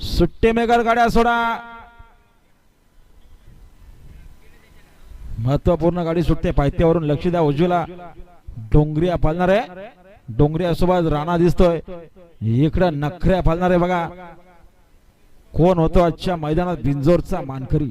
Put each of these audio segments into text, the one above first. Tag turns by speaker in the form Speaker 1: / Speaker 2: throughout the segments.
Speaker 1: सुट्टे मेकर गाड्या सोडा। महत्त्वपूर्ण गाडी सुटते पायथ्यावरून लक्ष द्या उजवीला डोंगरिया पालणार। आहे डोंगरिया सोबत राणा दिसतोय। इकडं नखऱ्या पालणार आहे बघा। कोण होतो आजच्या मैदानात बिंजोरचा मानकरी?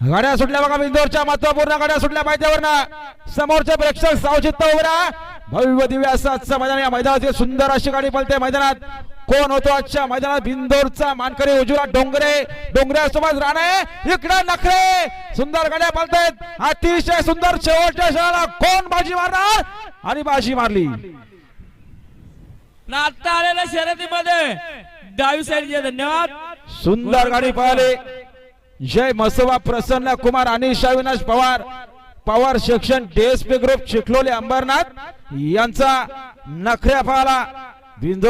Speaker 1: गाड्या सुटल्या बघा बिंदोरच्या महत्त्वपूर्ण गाड्या सुटल्या पायथ्यावर समोरचे प्रेक्षक सावचित्त उभे राहा. भव्य दिव्य असं आजचं मैदान या मैदानात सुंदर अशी गाडी पळते मैदानात. कोण होतो आजच्या मैदानात? बिंदोरचा मानकरी उजूला डोंगरे. डोंगऱ्यासोबत राणे. इकडे नखरे. सुंदर गाड्या पळतायत अतिशय सुंदर शेवटच्या क्षणाला कोण बाजी मारणार? आणि बाजी मारली.
Speaker 2: ना आता आलेल्या शर्यतीमध्ये डावी साईडचे धन्यवाद.
Speaker 1: सुंदर गाडी पळाली. जय मसोबा प्रसन्न कुमार अनिश अविनाश पवार. पवार शिक्षण डीएसपी ग्रुप चिखलोली अंबरनाथ. यांचा नखऱ्या पाला बिंदू